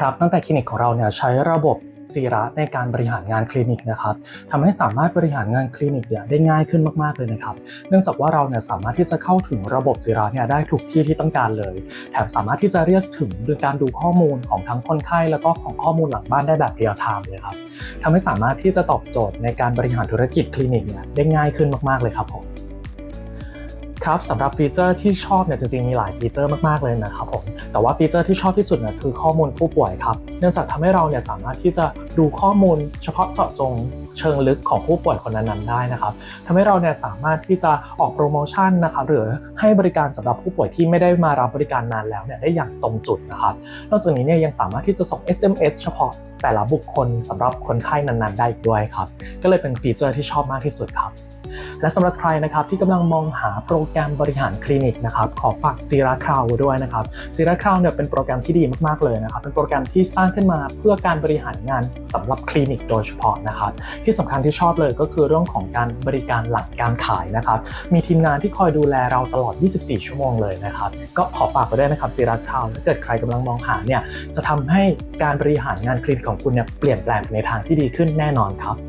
ครับตั้งแต่คลินิกของเราเนี่ยใช้ระบบจีระในการบริหารงานคลินิกนะครับทำให้สามารถบริหารงานคลินิกเนี่ยได้ง่ายขึ้นมากๆเลยนะครับ เนื่องจากว่าเราเนี่ยสามารถที่จะเข้าถึงระบบจีระเนี่ยได้ทุกที่ที่ต้องการเลย แถมสามารถที่จะเรียกถึงโดยการดูข้อมูลของทั้งคนไข้แล้วก็ของข้อมูลหลังบ้านได้แบบเรียลไทม์เลยครับทำให้สามารถที่จะตอบโจทย์ในการบริหารธุรกิจคลินิกเนี่ยได้ง่ายขึ้นมากๆเลยครับผม ครับสำหรับฟีเจอร์ที่ชอบเนี่ยจริงๆมีหลายฟีเจอร์มากๆเลยนะครับผมแต่ว่าฟีเจอร์ที่ชอบที่สุดเนี่ยคือข้อมูลผู้ป่วยครับเนื่องจากทำให้เราเนี่ยสามารถที่จะดูข้อมูลเฉพาะเจาะจงเชิงลึกของผู้ป่วยคนนั้นๆได้นะครับทำให้เราเนี่ยสามารถที่จะออกโปรโมชั่นนะครับหรือให้บริการสำหรับผู้ป่วยที่ไม่ได้มารับบริการนานแล้วเนี่ยได้อย่างตรงจุดนะครับนอกจากนี้เนี่ยยังสามารถที่จะส่ง SMS เฉพาะแต่ละบุคคลสำหรับคนไข้นั้นๆ ได้อีกด้วยครับก็เลยเป็นฟีเจอร์ที่ชอบมากที่สุดครับ และสำหรับใครนะครับที่กำลังมองหาโปรแกรมบริหารคลินิกนะครับขอฝาก Zira Cloud ไว้ด้วยนะครับ Zira Cloud เนี่ยเป็นโปรแกรมที่ดีมากๆเลยนะครับเป็นโปรแกรมที่สร้างขึ้นมาเพื่อการบริหารงานสำหรับคลินิกโดยเฉพาะนะครับที่สำคัญที่ชอบเลยก็คือเรื่องของการบริการหลังการขายนะครับมีทีมงานที่คอยดูแลเราตลอด 24 ชั่วโมงเลยนะครับก็ขอฝากไว้ด้วยนะครับ Zira Cloud ถ้าเกิดใครกำลังมองหาเนี่ยจะทำให้การบริหารงานคลินิกของคุณเนี่ยเปลี่ยนแปลงในทางที่ดีขึ้นแน่นอนครับ